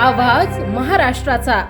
आवाज महाराष्ट्राचा.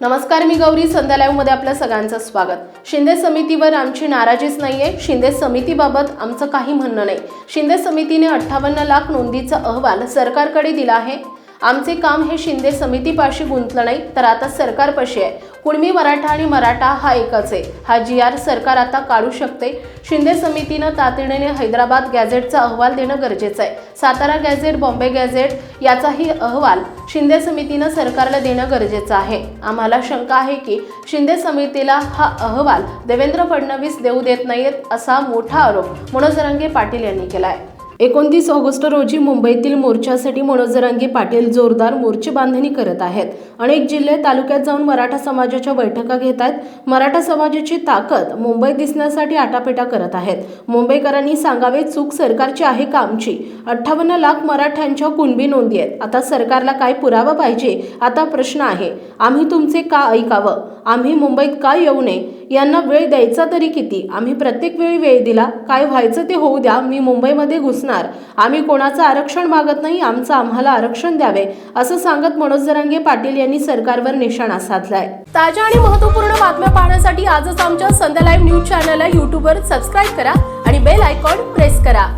नमस्कार मी गौरी. संध्या आपल्या सगळ्यांचं स्वागत. शिंदे समितीवर आमची नाराजीच नाहीये. शिंदे समितीबाबत आमचं काही म्हणणं नाही. शिंदे समितीने अठ्ठावन्न लाख नोंदीचा अहवाल सरकारकडे दिला आहे. आमचे काम हे शिंदे समितीपाशी गुंतलं नाही तर आता सरकारपाशी आहे. कुणबी मराठा आणि मराठा हा एकच आहे. हा जी आर सरकार आता काढू शकते? शिंदे समितीनं तातडीने हैदराबाद गॅझेटचा अहवाल देणं गरजेचं आहे. सातारा गॅझेट बॉम्बे गॅझेट याचाही अहवाल शिंदे समितीनं सरकारला देणं गरजेचं आहे. आम्हाला शंका आहे की शिंदे समितीला हा अहवाल देवेंद्र फडणवीस देऊ देत नाहीत असा मोठा आरोप मनोज रंगे पाटील यांनी केला आहे एकोणतीस ऑगस्ट रोजी मुंबईतील मोर्चासाठी मनोजरांगी पाटील जोरदार मोर्चे बांधणी करत आहेत. अनेक जिल्हे तालुक्यात जाऊन मराठा समाजाच्या बैठका घेत आहेत. मराठा समाजाची ताकद मुंबईत दिसण्यासाठी आटापेटा करत आहेत. मुंबईकरांनी सांगावे चूक सरकारची आहे कामची अठ्ठावन्न लाख मराठ्यांच्या कुणबी नोंदी आहेत. आता सरकारला काय पुरावा पाहिजे? आता प्रश्न आहे आम्ही तुमचे का ऐकावं? आम्ही मुंबईत का येऊ नये? यांना वेळ द्यायचा तरी किती? आम्ही प्रत्येक वेळी वेळ दिला. काय व्हायचं ते होऊ द्या. मी मुंबईमध्ये घुसणार. आम्ही कोणाचं आरक्षण मागत नाही. आमचं आम्हाला आरक्षण द्यावे. असं सांगत मनोज जरांगे पाटील यांनी सरकारवर निशाणा साधलाय. ताज्या आणि महत्त्वपूर्ण बातम्या पाहण्यासाठी आजच आमच्या संध्या लाईव्ह न्यूज चॅनलला युट्यूबवर सबस्क्राईब करा आणि बेल आयकॉन प्रेस करा.